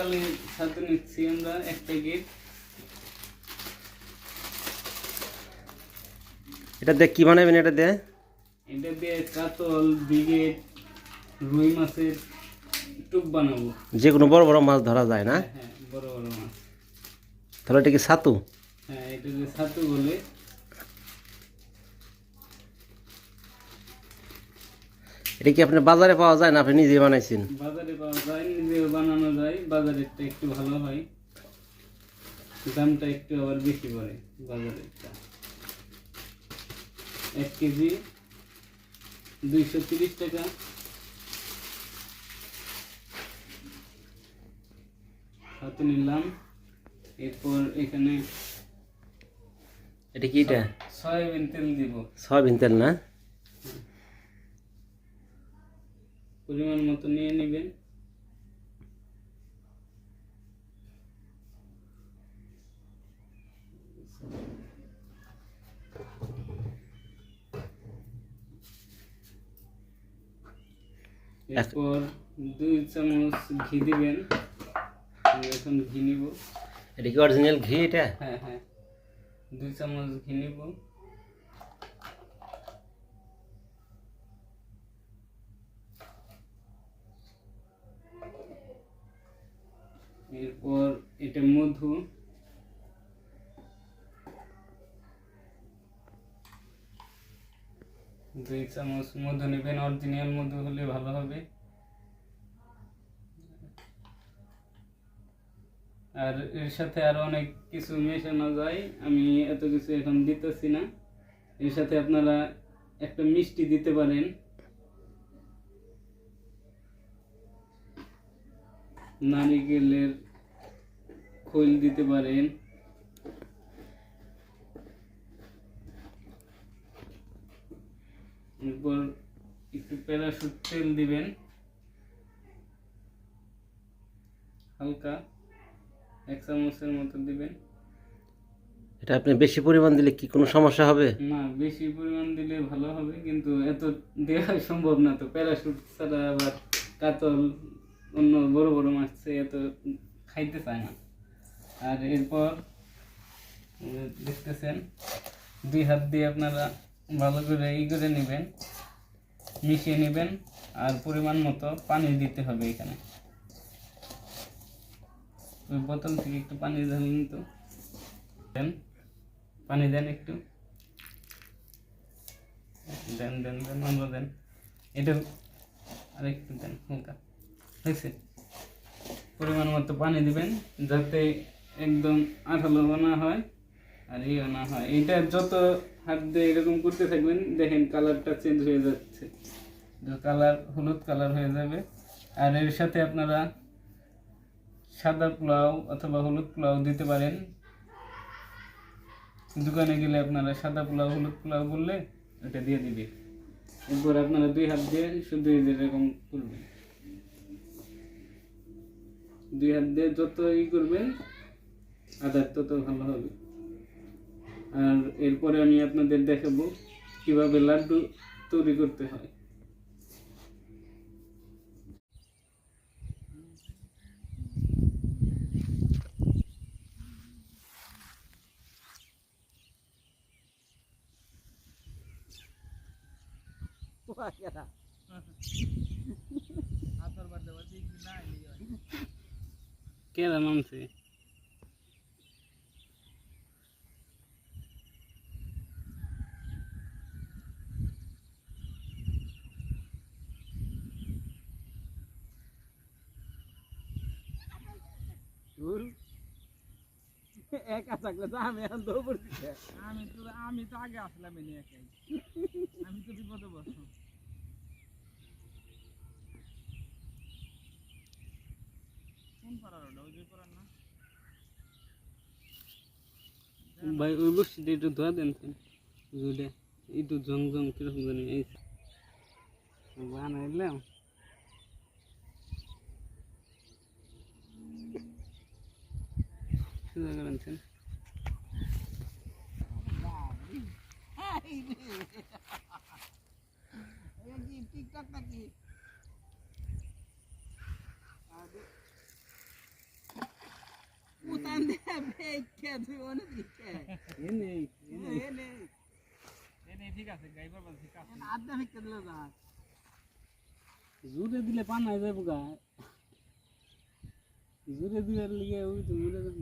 সকালে ছাতু নিচ্ছি আমরা এক প্যাকেট এটা দিয়ে কি বানাবেন এটা দিয়ে? এটা দিয়ে কাতল বিগেট রুই মাছের টুপ বানাবো। যে কোনো বড় বড় মাছ ধরা যায় না? হ্যাঁ বড় বড় মাছ। তাহলে এটা কি ছাতু? হ্যাঁ এটা যে ছাতু বলে এটা কি আপনার বাজারে পাওয়া যায় না আপনি নিজে বানাইছেন? বাজারে পাওয়া যায় নিজে বানানো যায় বাজারেরটা একটু ভালো হয়। দামটা একটু আবার বেশি পড়ে বাজারেরটা। এক কেজি দুইশো তিরিশ টাকা। হাতে নিলাম। এরপর এখানে এটা কি এটা? সয়াবিন তেল দিব। সয়াবিন তেল না? পরিমাণ মতো নিয়ে নেবেন। এরপর দুই চামচ ঘি দিবেন। এখন ঘি নিব। এটা কি অরিজিনাল ঘি এটা? হ্যাঁ হ্যাঁ। দুই চামচ ঘি নিব। এরপর এটা মধু। দুই চামচ মধু নেবেন অরিজিনাল মধু হলে ভালো হবে। আর এর সাথে আরও অনেক কিছু মেশানো যায়, আমি এত কিছু এখন দিতেছি না। এর সাথে আপনারা একটা মিষ্টি দিতে পারেন। নারিকেলের খোল দিতে পারেন। এরপর একটু প্যারাশুট তেল দিবেন। হালকা এক চামচের মতো দিবেন। এটা আপনি বেশি পরিমাণ দিলে কি কোনো সমস্যা হবে? না বেশি পরিমাণ দিলে ভালো হবে কিন্তু এত দেওয়া সম্ভব না তো। প্যারাশুট ছাড়া আবার কাতল অন্য বড় বড় মাছ এত খাইতে চায় না। আর এরপর দেখতেছেন, দুই হাত দিয়ে আপনারা ভালো করে ই করে নেবেন, মিশিয়ে নেবেন, আর পরিমাণ মতো পানি দিতে হবে এখানে। ওই বোতল থেকে একটু পানি ঢালুন তো। দেন, পানি দেন একটু। দেন দেন দেন, আমরা দেন। এটা আরেকটু দেন, হালকা। হয়েছে। পরিমাণ মতো পানি দিবেন যাতে একদম আঠালো না হয় আর ইয়ে না হয়। এটা যত হাত দিয়ে এরকম করতে থাকবেন, দেখেন কালারটা চেঞ্জ হয়ে যাচ্ছে। কালার, হলুদ কালার হয়ে যাবে। আর এর সাথে আপনারা সাদা পোলাও অথবা হলুদ পোলাও দিতে পারেন। দোকানে গেলে আপনারা সাদা পোলাও, হলুদ পোলাও বললে ওটা দিয়ে দিবে। এরপর আপনারা দুই হাত দিয়ে শুধু এরকম করবেন। দুই হাত দিয়ে যত ই করবেন আদার তত ভালো হবে। আর এরপরে আমি আপনাদের দেখাবো কীভাবে লাড্ডু তৈরি করতে হয়। কেরা নামছে? একা থাকলে তো আমি এখন দৌড় আমি তো আমি তো আগে আসলাম এনে একাই। আমি তো বিপদে বসলাম কোন পাড়ার ওটা ওই যে পাড়ার না? ভাই ওই একটু ধোয়া দেন জং জং কীরকম জানি এই। বানাইলাম সুন্দর আনছেন টিকটক নাকি বেকে তুই অনেক দিকে এনে এনে এনে এনে ঠিক আছে গাইবার বল ঠিক আছে আড্ডা ফিকে দিল যা জুড়ে দিলে পান হয়ে যাব গা। জুড়ে দিলে লিগে ওই তো মরে যাব।